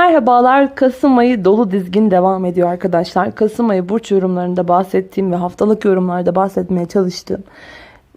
Merhabalar. Kasım ayı dolu dizgin devam ediyor arkadaşlar. Kasım ayı burç yorumlarında bahsettiğim ve haftalık yorumlarda bahsetmeye çalıştığım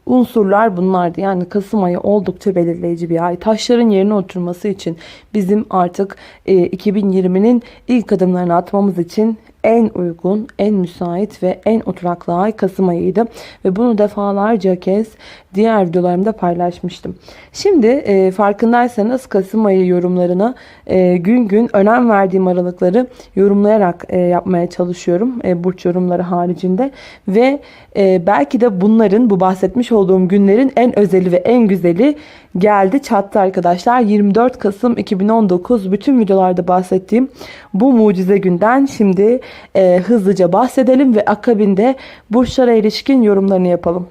unsurlar bunlardı. Yani Kasım ayı oldukça belirleyici bir ay. Taşların yerine oturması için bizim artık e, 2020'nin ilk adımlarını atmamız için en uygun, en müsait ve en oturaklı ay Kasım ayıydı. Ve bunu defalarca kez diğer videolarımda paylaşmıştım. Şimdi e, farkındaysanız Kasım ayı yorumlarını e, gün gün önem verdiğim aralıkları yorumlayarak e, yapmaya çalışıyorum. E, burç yorumları haricinde. Ve e, belki de bunların bu bahsetmiş olduğum günlerin en özeli ve en güzeli geldi çattı arkadaşlar. 24 Kasım 2019 bütün videolarda bahsettiğim bu mucize günden şimdi e, hızlıca bahsedelim ve akabinde burçlara ilişkin yorumlarını yapalım.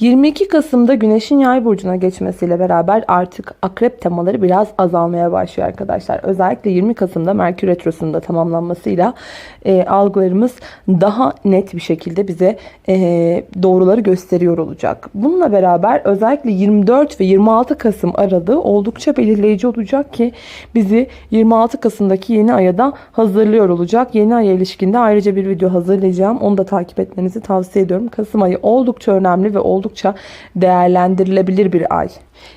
22 Kasım'da Güneş'in Yay burcuna geçmesiyle beraber artık akrep temaları biraz azalmaya başlıyor arkadaşlar. Özellikle 20 Kasım'da Merkür Retrosu'nun da tamamlanmasıyla e, algılarımız daha net bir şekilde bize e, doğruları gösteriyor olacak. Bununla beraber özellikle 24 ve 26 Kasım aralığı oldukça belirleyici olacak ki bizi 26 Kasım'daki yeni aya da hazırlıyor olacak. Yeni aya ilişkinde ayrıca bir video hazırlayacağım. Onu da takip etmenizi tavsiye ediyorum. Kasım ayı oldukça önemli ve oldukça değerlendirilebilir bir ay.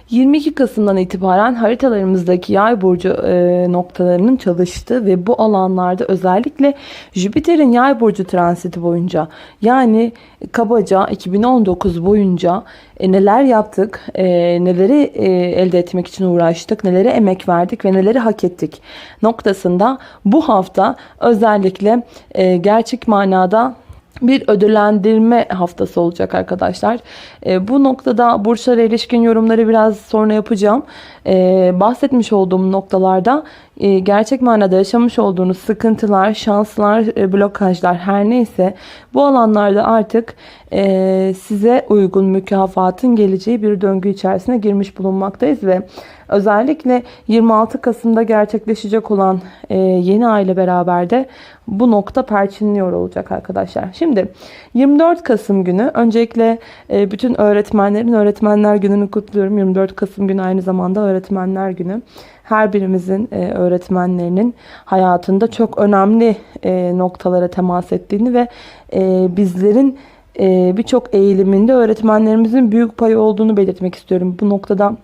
22 Kasım'dan itibaren haritalarımızdaki yay burcu e, noktalarının çalıştığı ve bu alanlarda özellikle Jüpiter'in yay burcu transiti boyunca yani kabaca 2019 boyunca e, neler yaptık, e, neleri e, elde etmek için uğraştık, nelere emek verdik ve neleri hak ettik noktasında bu hafta özellikle e, gerçek manada bir ödüllendirme haftası olacak arkadaşlar. E, bu noktada burçlara ilişkin yorumları biraz sonra yapacağım. E, bahsetmiş olduğum noktalarda gerçek manada yaşamış olduğunuz sıkıntılar, şanslar, e, blokajlar her neyse bu alanlarda artık e, size uygun mükafatın geleceği bir döngü içerisine girmiş bulunmaktayız ve özellikle 26 Kasım'da gerçekleşecek olan e, yeni ay ile beraber de bu nokta perçinliyor olacak arkadaşlar. Şimdi 24 Kasım günü öncelikle e, bütün öğretmenlerin öğretmenler gününü kutluyorum. 24 Kasım günü aynı zamanda öğretmenler günü her birimizin e, öğretmenlerinin hayatında çok önemli e, noktalara temas ettiğini ve e, bizlerin e, birçok eğiliminde öğretmenlerimizin büyük payı olduğunu belirtmek istiyorum. Bu noktada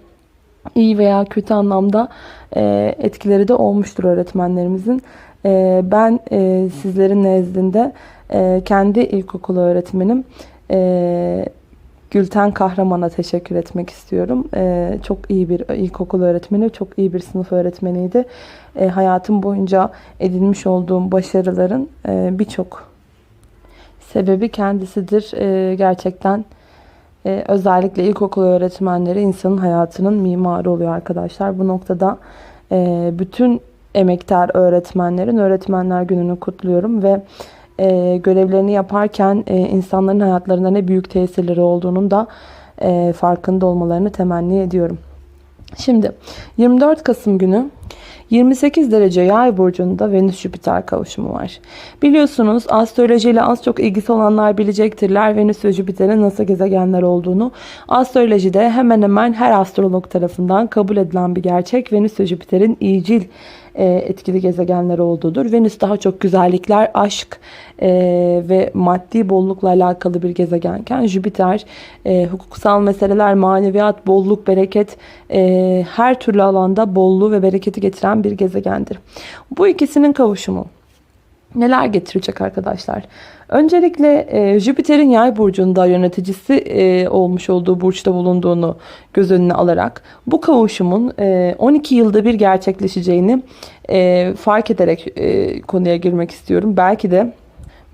iyi veya kötü anlamda e, etkileri de olmuştur öğretmenlerimizin. E, ben e, sizlerin nezdinde e, kendi ilkokul öğretmenim e, Gülten Kahraman'a teşekkür etmek istiyorum. Ee, çok iyi bir ilkokul öğretmeni, çok iyi bir sınıf öğretmeniydi. Ee, hayatım boyunca edinmiş olduğum başarıların e, birçok sebebi kendisidir. Ee, gerçekten e, özellikle ilkokul öğretmenleri insanın hayatının mimarı oluyor arkadaşlar. Bu noktada e, bütün emektar öğretmenlerin Öğretmenler Günü'nü kutluyorum ve e, görevlerini yaparken e, insanların hayatlarında ne büyük tesirleri olduğunun da e, farkında olmalarını temenni ediyorum. Şimdi 24 Kasım günü 28 derece yay burcunda Venüs-Jüpiter kavuşumu var. Biliyorsunuz astrolojiyle az çok ilgisi olanlar bilecektirler Venüs ve Jüpiter'in nasıl gezegenler olduğunu. Astrolojide hemen hemen her astrolog tarafından kabul edilen bir gerçek Venüs ve Jüpiter'in iyicil etkili gezegenler olduğudur. Venüs daha çok güzellikler, aşk e, ve maddi bollukla alakalı bir gezegenken Jüpiter e, hukuksal meseleler, maneviyat, bolluk, bereket e, her türlü alanda bolluğu ve bereketi getiren bir gezegendir. Bu ikisinin kavuşumu neler getirecek arkadaşlar? Öncelikle e, Jüpiter'in yay burcunda yöneticisi e, olmuş olduğu burçta bulunduğunu göz önüne alarak bu kavuşumun e, 12 yılda bir gerçekleşeceğini e, fark ederek e, konuya girmek istiyorum. Belki de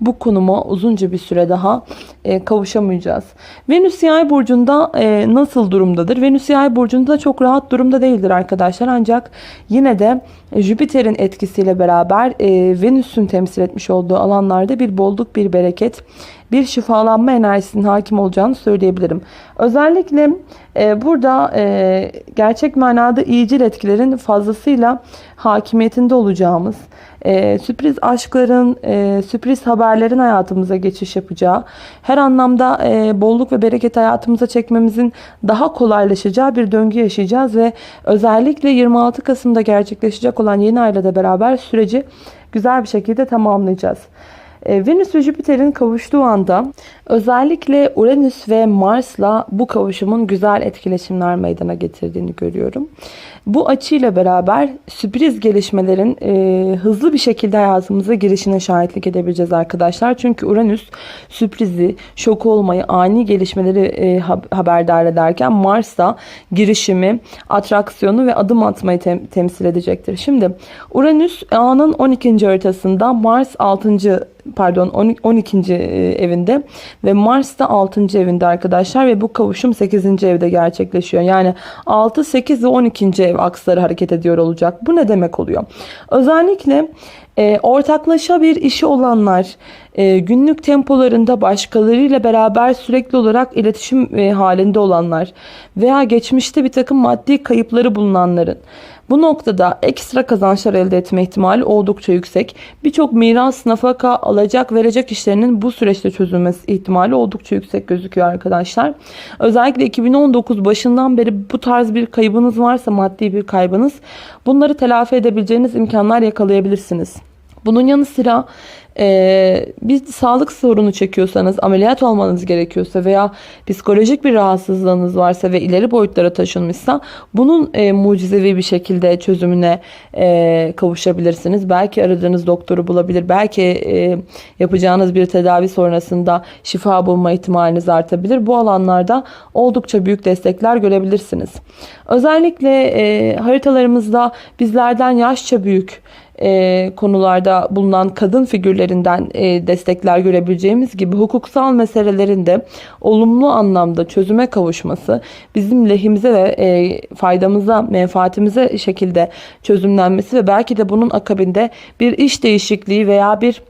bu konuma uzunca bir süre daha e, kavuşamayacağız. Venüs yay burcunda e, nasıl durumdadır? Venüs yay burcunda çok rahat durumda değildir arkadaşlar. Ancak yine de e, Jüpiter'in etkisiyle beraber e, Venüs'ün temsil etmiş olduğu alanlarda bir bolluk, bir bereket, bir şifalanma enerjisinin hakim olacağını söyleyebilirim. Özellikle e, burada e, gerçek manada iyicil etkilerin fazlasıyla hakimiyetinde olacağımız, e, sürpriz aşkların, e, sürpriz haber haberlerin hayatımıza geçiş yapacağı, her anlamda e, bolluk ve bereket hayatımıza çekmemizin daha kolaylaşacağı bir döngü yaşayacağız ve özellikle 26 Kasım'da gerçekleşecek olan yeni ayla da beraber süreci güzel bir şekilde tamamlayacağız. E, Venüs ve Jüpiter'in kavuştuğu anda özellikle Uranüs ve Mars'la bu kavuşumun güzel etkileşimler meydana getirdiğini görüyorum. Bu açıyla beraber sürpriz gelişmelerin e, hızlı bir şekilde hayatımıza girişine şahitlik edebileceğiz arkadaşlar. Çünkü Uranüs sürprizi, şok olmayı, ani gelişmeleri e, haberdar ederken Mars da girişimi, atraksiyonu ve adım atmayı tem- temsil edecektir. Şimdi Uranüs A'nın 12. haritasında Mars 6 pardon 12. evinde ve Mars da 6. evinde arkadaşlar ve bu kavuşum 8. evde gerçekleşiyor. Yani 6, 8 ve 12. ev aksları hareket ediyor olacak. Bu ne demek oluyor? Özellikle e, ortaklaşa bir işi olanlar, e, günlük tempolarında başkalarıyla beraber sürekli olarak iletişim e, halinde olanlar veya geçmişte bir takım maddi kayıpları bulunanların bu noktada ekstra kazançlar elde etme ihtimali oldukça yüksek. Birçok miras, nafaka, alacak, verecek işlerinin bu süreçte çözülmesi ihtimali oldukça yüksek gözüküyor arkadaşlar. Özellikle 2019 başından beri bu tarz bir kaybınız varsa maddi bir kaybınız bunları telafi edebileceğiniz imkanlar yakalayabilirsiniz. Bunun yanı sıra e, bir sağlık sorunu çekiyorsanız, ameliyat olmanız gerekiyorsa veya psikolojik bir rahatsızlığınız varsa ve ileri boyutlara taşınmışsa bunun e, mucizevi bir şekilde çözümüne e, kavuşabilirsiniz. Belki aradığınız doktoru bulabilir, belki e, yapacağınız bir tedavi sonrasında şifa bulma ihtimaliniz artabilir. Bu alanlarda oldukça büyük destekler görebilirsiniz. Özellikle e, haritalarımızda bizlerden yaşça büyük e, konularda bulunan kadın figürlerinden e, destekler görebileceğimiz gibi hukuksal meselelerinde olumlu anlamda çözüme kavuşması bizim lehimize ve e, faydamıza, menfaatimize şekilde çözümlenmesi ve belki de bunun akabinde bir iş değişikliği veya bir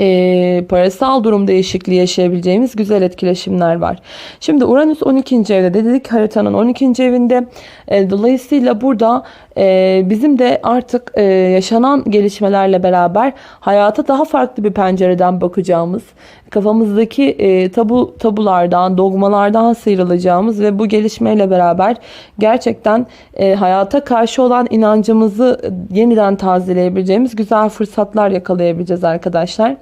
e, parasal durum değişikliği yaşayabileceğimiz güzel etkileşimler var. Şimdi Uranüs 12. evde dedik haritanın 12. evinde. E, dolayısıyla burada e, bizim de artık e, yaşanan gelişmelerle beraber hayata daha farklı bir pencereden bakacağımız, kafamızdaki e, tabu tabulardan, dogmalardan sıyrılacağımız ve bu gelişmeyle beraber gerçekten e, hayata karşı olan inancımızı yeniden tazeleyebileceğimiz güzel fırsatlar yakalayabileceğiz arkadaşlar.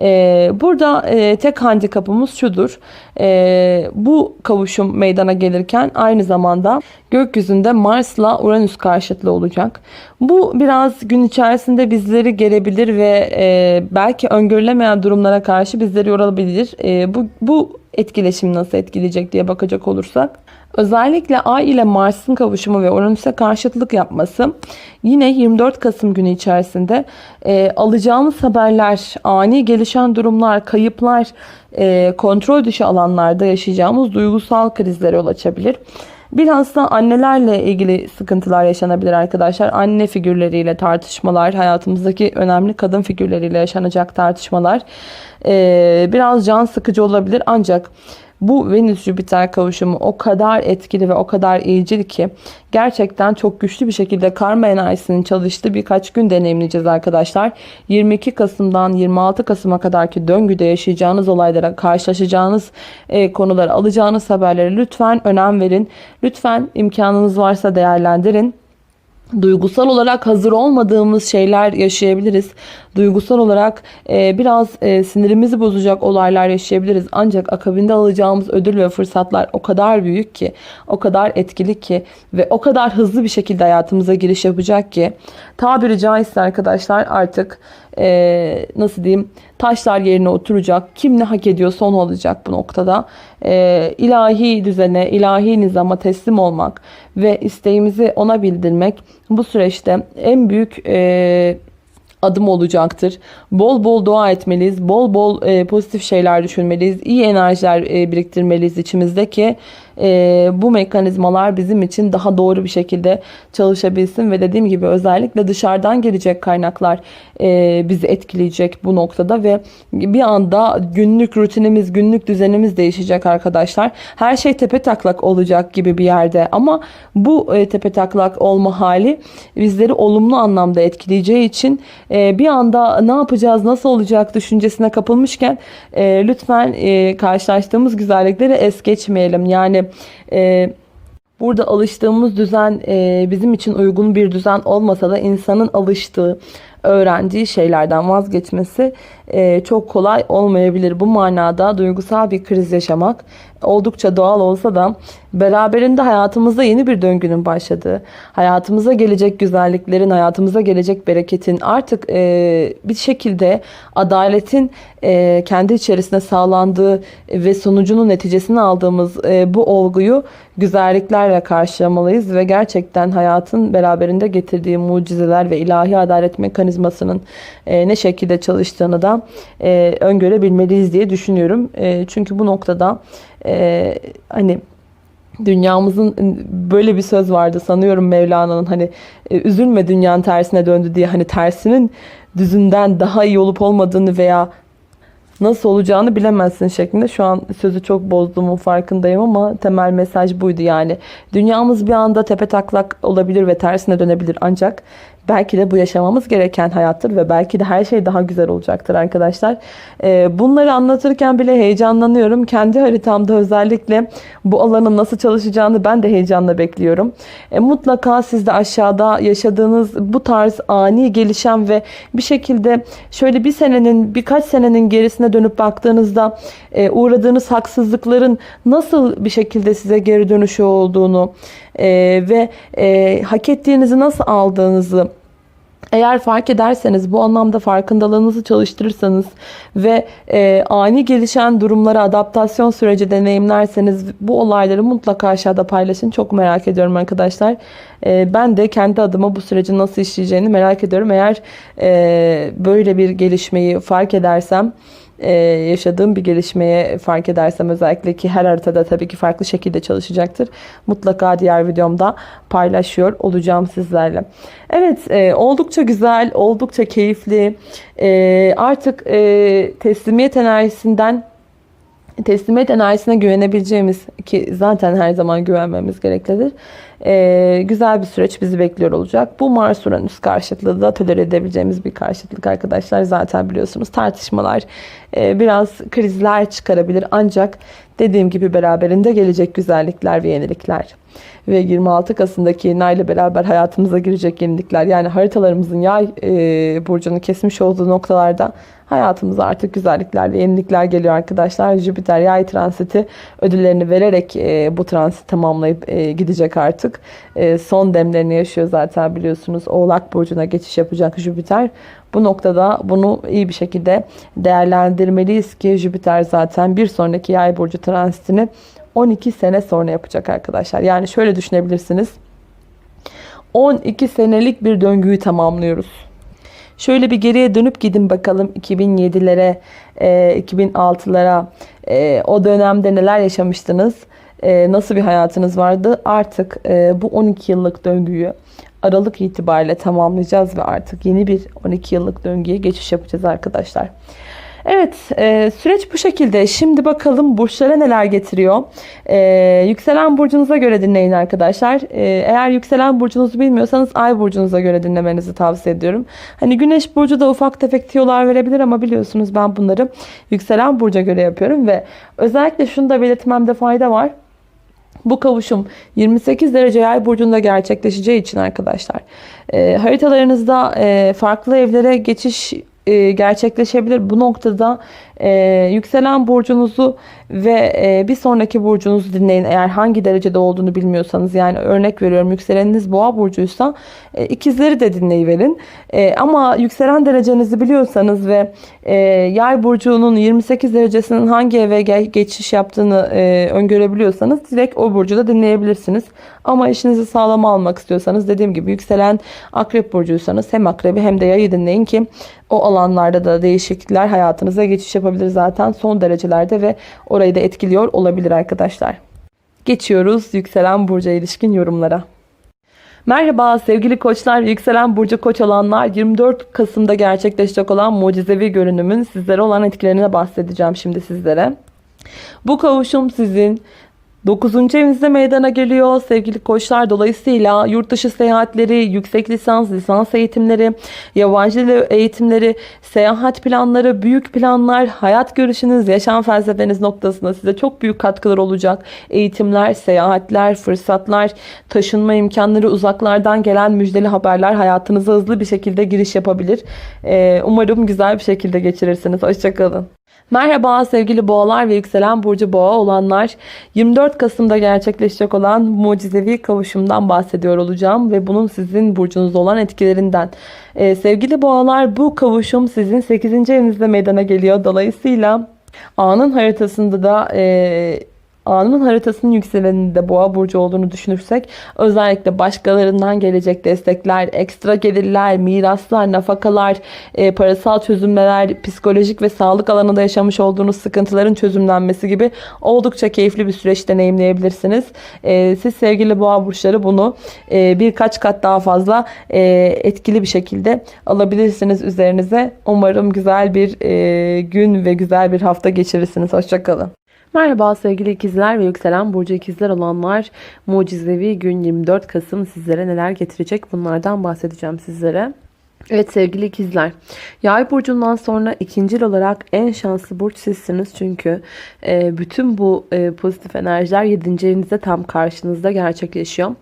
E, burada e, tek handikapımız şudur. E, bu kavuşum meydana gelirken aynı zamanda gökyüzünde Mars'la Uranüs karşıtlığı olacak. Bu biraz gün içerisinde bizleri gelebilir ve e, belki öngörülemeyen durumlara karşı bizleri yorabilir. E, bu, bu etkileşim nasıl etkileyecek diye bakacak olursak. Özellikle Ay ile Mars'ın kavuşumu ve Uranüs'e karşıtlık yapması yine 24 Kasım günü içerisinde e, alacağımız haberler, ani gelişen durumlar, kayıplar, e, kontrol dışı alanlarda yaşayacağımız duygusal krizlere yol açabilir. Bilhassa annelerle ilgili sıkıntılar yaşanabilir arkadaşlar. Anne figürleriyle tartışmalar, hayatımızdaki önemli kadın figürleriyle yaşanacak tartışmalar biraz can sıkıcı olabilir. Ancak bu Venüs-Jüpiter kavuşumu o kadar etkili ve o kadar iyicil ki gerçekten çok güçlü bir şekilde karma enerjisinin çalıştığı birkaç gün deneyimleyeceğiz arkadaşlar. 22 Kasım'dan 26 Kasım'a kadarki döngüde yaşayacağınız olaylara, karşılaşacağınız e, konulara, alacağınız haberlere lütfen önem verin. Lütfen imkanınız varsa değerlendirin duygusal olarak hazır olmadığımız şeyler yaşayabiliriz. Duygusal olarak e, biraz e, sinirimizi bozacak olaylar yaşayabiliriz. Ancak akabinde alacağımız ödül ve fırsatlar o kadar büyük ki, o kadar etkili ki ve o kadar hızlı bir şekilde hayatımıza giriş yapacak ki tabiri caizse arkadaşlar artık e, nasıl diyeyim taşlar yerine oturacak. Kim ne hak ediyorsa onu alacak bu noktada. E, ilahi düzene, ilahi nizama teslim olmak ve isteğimizi ona bildirmek bu süreçte en büyük e, adım olacaktır. Bol bol dua etmeliyiz. Bol bol e, pozitif şeyler düşünmeliyiz. iyi enerjiler e, biriktirmeliyiz içimizde ki e, bu mekanizmalar bizim için daha doğru bir şekilde çalışabilsin ve dediğim gibi özellikle dışarıdan gelecek kaynaklar e, bizi etkileyecek bu noktada ve bir anda günlük rutinimiz, günlük düzenimiz değişecek arkadaşlar. Her şey tepe taklak olacak gibi bir yerde ama bu e, tepe taklak olma hali bizleri olumlu anlamda etkileyeceği için e, bir anda ne yapacağız, nasıl olacak düşüncesine kapılmışken e, lütfen e, karşılaştığımız güzellikleri es geçmeyelim. Yani e, Burada alıştığımız düzen e, bizim için uygun bir düzen olmasa da insanın alıştığı, öğrendiği şeylerden vazgeçmesi e, çok kolay olmayabilir. Bu manada duygusal bir kriz yaşamak oldukça doğal olsa da beraberinde hayatımızda yeni bir döngünün başladığı, hayatımıza gelecek güzelliklerin, hayatımıza gelecek bereketin artık e, bir şekilde adaletin e, kendi içerisinde sağlandığı ve sonucunun neticesini aldığımız bu olguyu güzelliklerle karşılamalıyız ve gerçekten hayatın beraberinde getirdiği mucizeler ve ilahi adalet mekanizmasının ne şekilde çalıştığını da e, öngörebilmeliyiz diye düşünüyorum. E, çünkü bu noktada e, hani dünyamızın böyle bir söz vardı sanıyorum Mevlana'nın hani e, üzülme dünyanın tersine döndü diye hani tersinin düzünden daha iyi olup olmadığını veya nasıl olacağını bilemezsin şeklinde. Şu an sözü çok bozduğumun farkındayım ama temel mesaj buydu yani. Dünyamız bir anda tepe taklak olabilir ve tersine dönebilir ancak belki de bu yaşamamız gereken hayattır ve belki de her şey daha güzel olacaktır arkadaşlar. Ee, bunları anlatırken bile heyecanlanıyorum. Kendi haritamda özellikle bu alanın nasıl çalışacağını ben de heyecanla bekliyorum. E, mutlaka siz de aşağıda yaşadığınız bu tarz ani gelişen ve bir şekilde şöyle bir senenin birkaç senenin gerisine dönüp baktığınızda e, uğradığınız haksızlıkların nasıl bir şekilde size geri dönüşü olduğunu e, ve hak ettiğinizi nasıl aldığınızı eğer fark ederseniz bu anlamda farkındalığınızı çalıştırırsanız ve e, ani gelişen durumlara adaptasyon süreci deneyimlerseniz bu olayları mutlaka aşağıda paylaşın. Çok merak ediyorum arkadaşlar. E, ben de kendi adıma bu sürecin nasıl işleyeceğini merak ediyorum. Eğer e, böyle bir gelişmeyi fark edersem ee, yaşadığım bir gelişmeye fark edersem özellikle ki her haritada tabii ki farklı şekilde çalışacaktır. Mutlaka diğer videomda paylaşıyor olacağım sizlerle. Evet e, oldukça güzel, oldukça keyifli. E, artık e, teslimiyet enerjisinden teslimiyet enerjisine güvenebileceğimiz ki zaten her zaman güvenmemiz gereklidir. Ee, güzel bir süreç bizi bekliyor olacak. Bu Mars Uranüs karşıtlığı da tolere edebileceğimiz bir karşıtlık arkadaşlar. Zaten biliyorsunuz tartışmalar, e, biraz krizler çıkarabilir. Ancak dediğim gibi beraberinde gelecek güzellikler ve yenilikler ve 26 Kasım'daki yeni ile beraber hayatımıza girecek yenilikler yani haritalarımızın yay e, burcunu kesmiş olduğu noktalarda hayatımıza artık güzellikler ve yenilikler geliyor arkadaşlar. Jüpiter yay transiti ödüllerini vererek e, bu transit tamamlayıp e, gidecek artık. E, son demlerini yaşıyor zaten biliyorsunuz. Oğlak burcuna geçiş yapacak Jüpiter. Bu noktada bunu iyi bir şekilde değerlendirmeliyiz ki Jüpiter zaten bir sonraki yay burcu transitini 12 sene sonra yapacak arkadaşlar. Yani şöyle düşünebilirsiniz. 12 senelik bir döngüyü tamamlıyoruz. Şöyle bir geriye dönüp gidin bakalım 2007'lere, 2006'lara e, o dönemde neler yaşamıştınız, e, nasıl bir hayatınız vardı. Artık e, bu 12 yıllık döngüyü Aralık itibariyle tamamlayacağız ve artık yeni bir 12 yıllık döngüye geçiş yapacağız arkadaşlar. Evet e, süreç bu şekilde. Şimdi bakalım burçlara neler getiriyor. E, yükselen burcunuza göre dinleyin arkadaşlar. E, eğer yükselen burcunuzu bilmiyorsanız ay burcunuza göre dinlemenizi tavsiye ediyorum. Hani güneş burcu da ufak tefek tiyolar verebilir ama biliyorsunuz ben bunları yükselen burca göre yapıyorum. Ve özellikle şunu da belirtmemde fayda var. Bu kavuşum 28 derece yay burcunda gerçekleşeceği için arkadaşlar e, haritalarınızda e, farklı evlere geçiş e, gerçekleşebilir. Bu noktada e, yükselen burcunuzu ve e, bir sonraki burcunuzu dinleyin. Eğer hangi derecede olduğunu bilmiyorsanız yani örnek veriyorum yükseleniniz boğa burcuysa e, ikizleri de dinleyiverin. E, ama yükselen derecenizi biliyorsanız ve e, yay burcunun 28 derecesinin hangi eve geçiş yaptığını e, öngörebiliyorsanız direkt o burcu da dinleyebilirsiniz. Ama işinizi sağlam almak istiyorsanız dediğim gibi yükselen akrep burcuysanız hem akrebi hem de yayı dinleyin ki o alanlarda da değişiklikler hayatınıza geçiş yapabilir zaten son derecelerde ve orayı da etkiliyor olabilir arkadaşlar. Geçiyoruz yükselen burca ilişkin yorumlara. Merhaba sevgili koçlar, yükselen burcu koç olanlar 24 Kasım'da gerçekleşecek olan mucizevi görünümün sizlere olan etkilerine bahsedeceğim şimdi sizlere. Bu kavuşum sizin 9. evinizde meydana geliyor sevgili koçlar. Dolayısıyla yurt dışı seyahatleri, yüksek lisans, lisans eğitimleri, yabancı dil eğitimleri, seyahat planları, büyük planlar, hayat görüşünüz, yaşam felsefeniz noktasında size çok büyük katkılar olacak. Eğitimler, seyahatler, fırsatlar, taşınma imkanları, uzaklardan gelen müjdeli haberler hayatınıza hızlı bir şekilde giriş yapabilir. Ee, umarım güzel bir şekilde geçirirsiniz. Hoşçakalın. Merhaba sevgili boğalar ve yükselen burcu boğa olanlar. 24 Kasım'da gerçekleşecek olan mucizevi kavuşumdan bahsediyor olacağım ve bunun sizin burcunuzda olan etkilerinden. Ee, sevgili boğalar bu kavuşum sizin 8. evinizde meydana geliyor. Dolayısıyla anın haritasında da e, Anın haritasının yükseleninde boğa burcu olduğunu düşünürsek özellikle başkalarından gelecek destekler, ekstra gelirler, miraslar, nafakalar, e, parasal çözümler, psikolojik ve sağlık alanında yaşamış olduğunuz sıkıntıların çözümlenmesi gibi oldukça keyifli bir süreç deneyimleyebilirsiniz. E, siz sevgili boğa burçları bunu e, birkaç kat daha fazla e, etkili bir şekilde alabilirsiniz üzerinize. Umarım güzel bir e, gün ve güzel bir hafta geçirirsiniz. Hoşçakalın. Merhaba sevgili ikizler ve yükselen burcu ikizler olanlar. Mucizevi gün 24 Kasım sizlere neler getirecek bunlardan bahsedeceğim sizlere. Evet sevgili ikizler. Yay burcundan sonra ikincil olarak en şanslı burç sizsiniz. Çünkü e, bütün bu e, pozitif enerjiler 7. evinizde tam karşınızda gerçekleşiyor.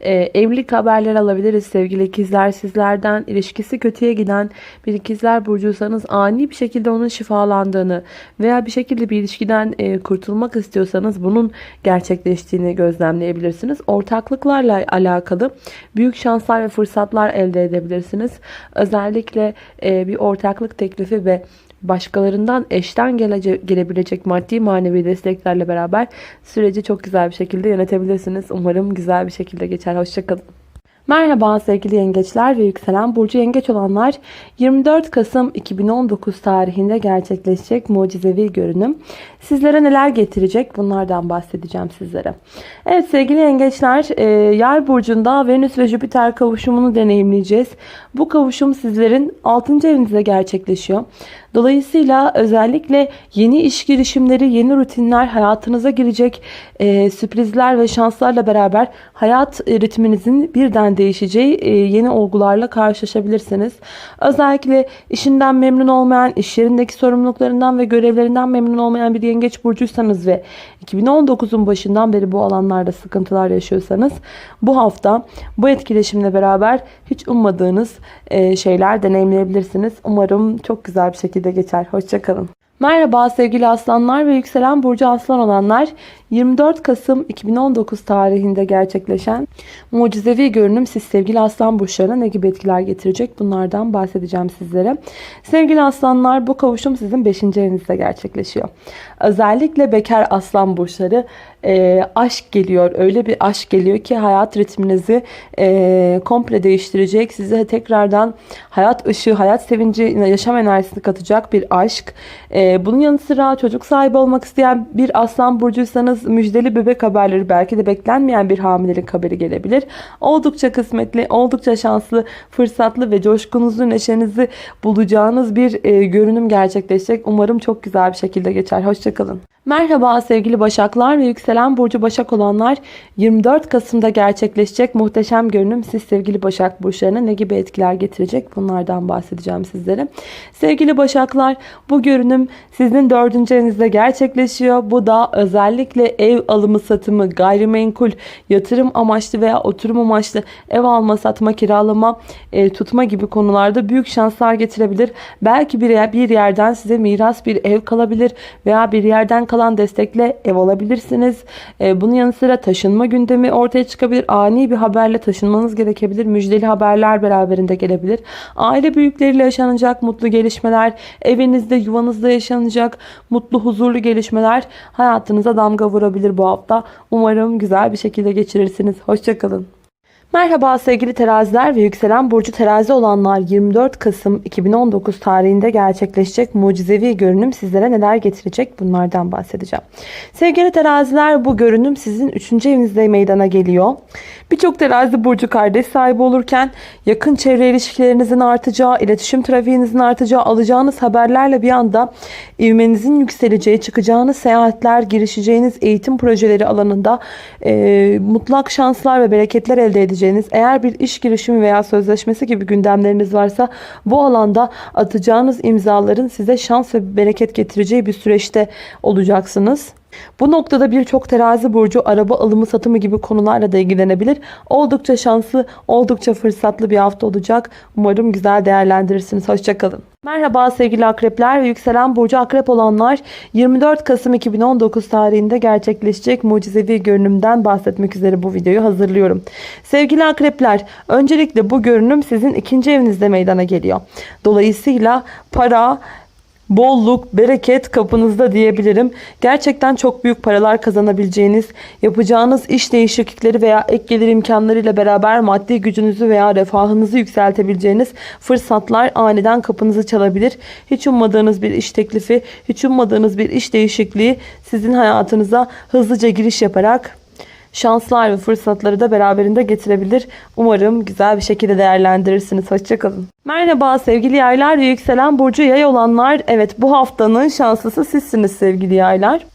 E, evlilik haberleri alabiliriz sevgili ikizler. Sizlerden ilişkisi kötüye giden bir ikizler burcuysanız ani bir şekilde onun şifalandığını veya bir şekilde bir ilişkiden e, kurtulmak istiyorsanız bunun gerçekleştiğini gözlemleyebilirsiniz. Ortaklıklarla alakalı büyük şanslar ve fırsatlar elde edebilirsiniz. Özellikle e, bir ortaklık teklifi ve başkalarından eşten gelece, gelebilecek maddi manevi desteklerle beraber süreci çok güzel bir şekilde yönetebilirsiniz. Umarım güzel bir şekilde geçer. Hoşçakalın. Merhaba sevgili yengeçler ve yükselen burcu yengeç olanlar 24 Kasım 2019 tarihinde gerçekleşecek mucizevi görünüm sizlere neler getirecek bunlardan bahsedeceğim sizlere. Evet sevgili yengeçler e, yay burcunda Venüs ve Jüpiter kavuşumunu deneyimleyeceğiz. Bu kavuşum sizlerin 6. evinizde gerçekleşiyor. Dolayısıyla özellikle yeni iş girişimleri, yeni rutinler hayatınıza girecek e, sürprizler ve şanslarla beraber hayat ritminizin birden değişeceği e, yeni olgularla karşılaşabilirsiniz. Özellikle işinden memnun olmayan, iş yerindeki sorumluluklarından ve görevlerinden memnun olmayan bir yengeç burcuysanız ve 2019'un başından beri bu alanlarda sıkıntılar yaşıyorsanız bu hafta bu etkileşimle beraber hiç ummadığınız e, şeyler deneyimleyebilirsiniz. Umarım çok güzel bir şekilde geçer. Hoşçakalın. Merhaba sevgili aslanlar ve yükselen burcu aslan olanlar 24 Kasım 2019 tarihinde gerçekleşen mucizevi görünüm siz sevgili aslan burçlarına ne gibi etkiler getirecek bunlardan bahsedeceğim sizlere. Sevgili aslanlar bu kavuşum sizin 5. evinizde gerçekleşiyor. Özellikle bekar aslan burçları e, aşk geliyor öyle bir aşk geliyor ki hayat ritminizi e, komple değiştirecek size tekrardan hayat ışığı hayat sevinci yaşam enerjisini katacak bir aşk. E, bunun yanı sıra çocuk sahibi olmak isteyen bir aslan burcuysanız müjdeli bebek haberleri belki de beklenmeyen bir hamilelik haberi gelebilir. Oldukça kısmetli, oldukça şanslı, fırsatlı ve coşkunuzu, neşenizi bulacağınız bir e, görünüm gerçekleşecek. Umarım çok güzel bir şekilde geçer. Hoşçakalın. Merhaba sevgili Başaklar ve yükselen burcu Başak olanlar 24 Kasım'da gerçekleşecek muhteşem görünüm siz sevgili Başak burçlarına ne gibi etkiler getirecek bunlardan bahsedeceğim sizlere. Sevgili Başaklar bu görünüm sizin dördüncü evinizde gerçekleşiyor. Bu da özellikle ev alımı satımı, gayrimenkul, yatırım amaçlı veya oturum amaçlı ev alma, satma, kiralama, e, tutma gibi konularda büyük şanslar getirebilir. Belki bir, bir yerden size miras bir ev kalabilir veya bir yerden kalan destekle ev alabilirsiniz. E, bunun yanı sıra taşınma gündemi ortaya çıkabilir. Ani bir haberle taşınmanız gerekebilir. Müjdeli haberler beraberinde gelebilir. Aile büyükleriyle yaşanacak mutlu gelişmeler, evinizde, yuvanızda yaşanacak mutlu, huzurlu gelişmeler hayatınıza damga vurabilir bu hafta. Umarım güzel bir şekilde geçirirsiniz. Hoşçakalın. Merhaba sevgili teraziler ve yükselen burcu terazi olanlar 24 Kasım 2019 tarihinde gerçekleşecek mucizevi görünüm sizlere neler getirecek bunlardan bahsedeceğim. Sevgili teraziler bu görünüm sizin 3. evinizde meydana geliyor. Birçok terazi burcu kardeş sahibi olurken yakın çevre ilişkilerinizin artacağı, iletişim trafiğinizin artacağı, alacağınız haberlerle bir anda ivmenizin yükseleceği, çıkacağınız seyahatler, girişeceğiniz eğitim projeleri alanında e, mutlak şanslar ve bereketler elde edeceğiniz, eğer bir iş girişimi veya sözleşmesi gibi gündemleriniz varsa bu alanda atacağınız imzaların size şans ve bereket getireceği bir süreçte olacaksınız. Bu noktada birçok terazi burcu araba alımı satımı gibi konularla da ilgilenebilir. Oldukça şanslı, oldukça fırsatlı bir hafta olacak. Umarım güzel değerlendirirsiniz. Hoşçakalın. Merhaba sevgili akrepler ve yükselen burcu akrep olanlar 24 Kasım 2019 tarihinde gerçekleşecek mucizevi görünümden bahsetmek üzere bu videoyu hazırlıyorum. Sevgili akrepler öncelikle bu görünüm sizin ikinci evinizde meydana geliyor. Dolayısıyla para, bolluk, bereket kapınızda diyebilirim. Gerçekten çok büyük paralar kazanabileceğiniz, yapacağınız iş değişiklikleri veya ek gelir imkanlarıyla beraber maddi gücünüzü veya refahınızı yükseltebileceğiniz fırsatlar aniden kapınızı çalabilir. Hiç ummadığınız bir iş teklifi, hiç ummadığınız bir iş değişikliği sizin hayatınıza hızlıca giriş yaparak şanslar ve fırsatları da beraberinde getirebilir. Umarım güzel bir şekilde değerlendirirsiniz. Hoşçakalın. Merhaba sevgili yaylar ve yükselen burcu yay olanlar. Evet bu haftanın şanslısı sizsiniz sevgili yaylar.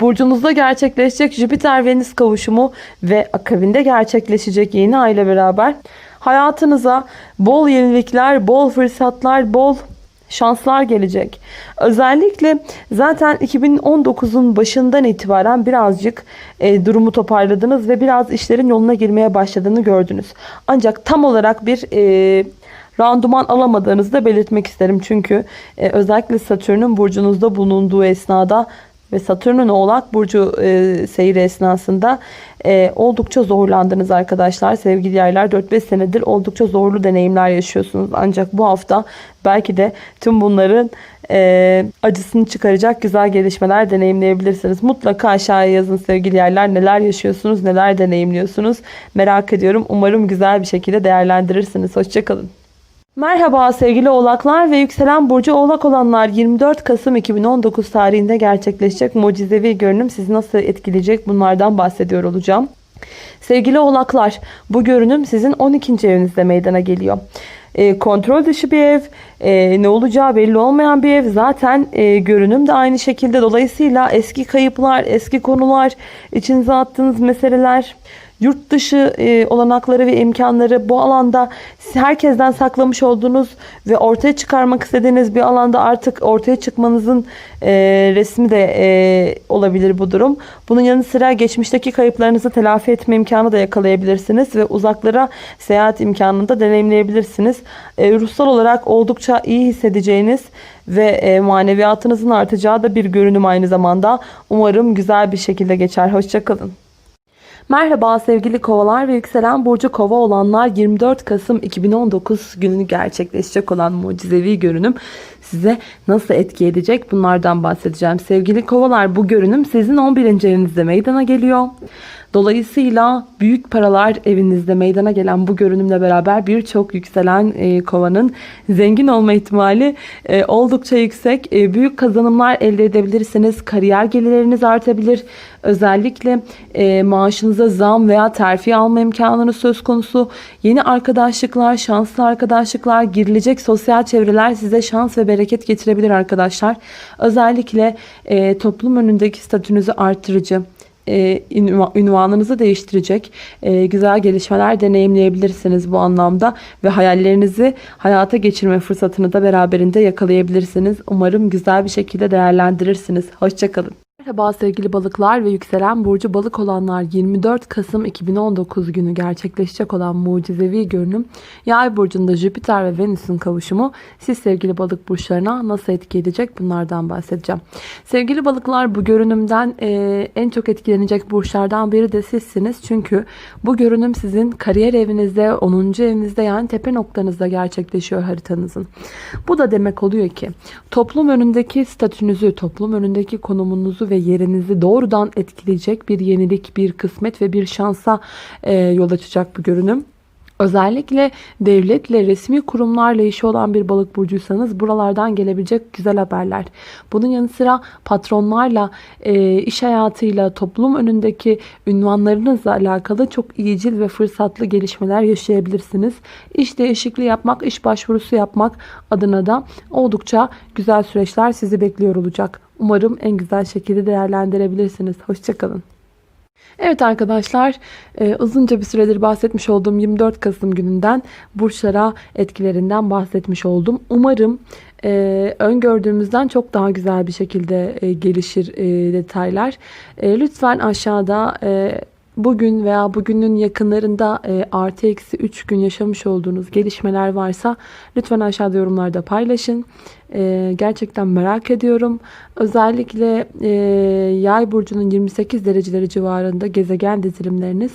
Burcunuzda gerçekleşecek Jüpiter-Venüs kavuşumu ve akabinde gerçekleşecek yeni ay ile beraber hayatınıza bol yenilikler, bol fırsatlar, bol şanslar gelecek. Özellikle zaten 2019'un başından itibaren birazcık e, durumu toparladınız ve biraz işlerin yoluna girmeye başladığını gördünüz. Ancak tam olarak bir e, randuman alamadığınızı da belirtmek isterim. Çünkü e, özellikle Satürn'ün burcunuzda bulunduğu esnada ve Satürn'ün Oğlak Burcu e, seyri esnasında e, oldukça zorlandınız arkadaşlar. Sevgili yaylar 4-5 senedir oldukça zorlu deneyimler yaşıyorsunuz. Ancak bu hafta belki de tüm bunların e, acısını çıkaracak güzel gelişmeler deneyimleyebilirsiniz. Mutlaka aşağıya yazın sevgili yerler neler yaşıyorsunuz, neler deneyimliyorsunuz. Merak ediyorum. Umarım güzel bir şekilde değerlendirirsiniz. Hoşçakalın. Merhaba sevgili oğlaklar ve yükselen burcu oğlak olanlar 24 Kasım 2019 tarihinde gerçekleşecek mucizevi görünüm sizi nasıl etkileyecek bunlardan bahsediyor olacağım. Sevgili oğlaklar bu görünüm sizin 12. evinizde meydana geliyor. E, kontrol dışı bir ev, e, ne olacağı belli olmayan bir ev. Zaten e, görünüm de aynı şekilde. Dolayısıyla eski kayıplar, eski konular, içinize attığınız meseleler, yurt dışı e, olanakları ve imkanları bu alanda herkesten saklamış olduğunuz ve ortaya çıkarmak istediğiniz bir alanda artık ortaya çıkmanızın e, resmi de e, olabilir bu durum. Bunun yanı sıra geçmişteki kayıplarınızı telafi etme imkanı da yakalayabilirsiniz ve uzaklara seyahat imkanını da deneyimleyebilirsiniz. E, ruhsal olarak oldukça iyi hissedeceğiniz ve e, maneviyatınızın artacağı da bir görünüm aynı zamanda. Umarım güzel bir şekilde geçer. Hoşçakalın. Merhaba sevgili kovalar ve yükselen burcu kova olanlar 24 Kasım 2019 günü gerçekleşecek olan mucizevi görünüm size nasıl etki edecek bunlardan bahsedeceğim. Sevgili kovalar bu görünüm sizin 11. evinizde meydana geliyor. Dolayısıyla büyük paralar evinizde meydana gelen bu görünümle beraber birçok yükselen e, kovanın zengin olma ihtimali e, oldukça yüksek. E, büyük kazanımlar elde edebilirsiniz. Kariyer gelirleriniz artabilir. Özellikle e, maaşınıza zam veya terfi alma imkanınız söz konusu. Yeni arkadaşlıklar, şanslı arkadaşlıklar, girilecek sosyal çevreler size şans ve bereket getirebilir arkadaşlar. Özellikle e, toplum önündeki statünüzü arttırıcı e, ünvanınızı değiştirecek e, güzel gelişmeler deneyimleyebilirsiniz bu anlamda ve hayallerinizi hayata geçirme fırsatını da beraberinde yakalayabilirsiniz. Umarım güzel bir şekilde değerlendirirsiniz. Hoşçakalın. Merhaba sevgili balıklar ve yükselen burcu balık olanlar 24 Kasım 2019 günü gerçekleşecek olan mucizevi görünüm Yay burcunda Jüpiter ve Venüs'ün kavuşumu siz sevgili balık burçlarına nasıl etki edecek bunlardan bahsedeceğim. Sevgili balıklar bu görünümden e, en çok etkilenecek burçlardan biri de sizsiniz. Çünkü bu görünüm sizin kariyer evinizde 10. evinizde yani tepe noktanızda gerçekleşiyor haritanızın. Bu da demek oluyor ki toplum önündeki statünüzü, toplum önündeki konumunuzu ve ve yerinizi doğrudan etkileyecek bir yenilik, bir kısmet ve bir şansa e, yol açacak bu görünüm. Özellikle devletle, resmi kurumlarla işi olan bir balık burcuysanız buralardan gelebilecek güzel haberler. Bunun yanı sıra patronlarla, e, iş hayatıyla, toplum önündeki ünvanlarınızla alakalı çok iyicil ve fırsatlı gelişmeler yaşayabilirsiniz. İş değişikliği yapmak, iş başvurusu yapmak adına da oldukça güzel süreçler sizi bekliyor olacak. Umarım en güzel şekilde değerlendirebilirsiniz. Hoşçakalın. Evet arkadaşlar e, uzunca bir süredir bahsetmiş olduğum 24 Kasım gününden burçlara etkilerinden bahsetmiş oldum. Umarım e, öngördüğümüzden çok daha güzel bir şekilde e, gelişir e, detaylar. E, lütfen aşağıda e, bugün veya bugünün yakınlarında e, artı eksi 3 gün yaşamış olduğunuz gelişmeler varsa lütfen aşağıda yorumlarda paylaşın. E, gerçekten merak ediyorum. Özellikle e, yay burcunun 28 dereceleri civarında gezegen dizilimleriniz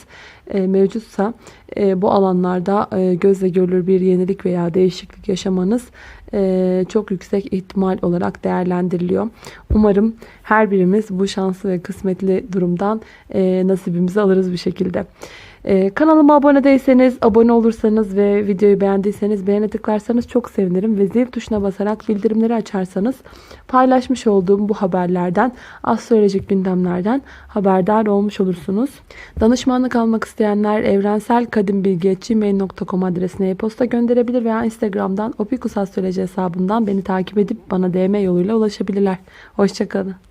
e, mevcutsa e, bu alanlarda e, gözle görülür bir yenilik veya değişiklik yaşamanız e, çok yüksek ihtimal olarak değerlendiriliyor. Umarım her birimiz bu şanslı ve kısmetli durumdan e, nasibimizi alırız bir şekilde. Ee, kanalıma abone değilseniz, abone olursanız ve videoyu beğendiyseniz beğene tıklarsanız çok sevinirim. Ve zil tuşuna basarak bildirimleri açarsanız paylaşmış olduğum bu haberlerden, astrolojik gündemlerden haberdar olmuş olursunuz. Danışmanlık almak isteyenler evrenselkadimbilgi.gmail.com adresine e-posta gönderebilir veya Instagram'dan Opikus hesabından beni takip edip bana DM yoluyla ulaşabilirler. Hoşçakalın.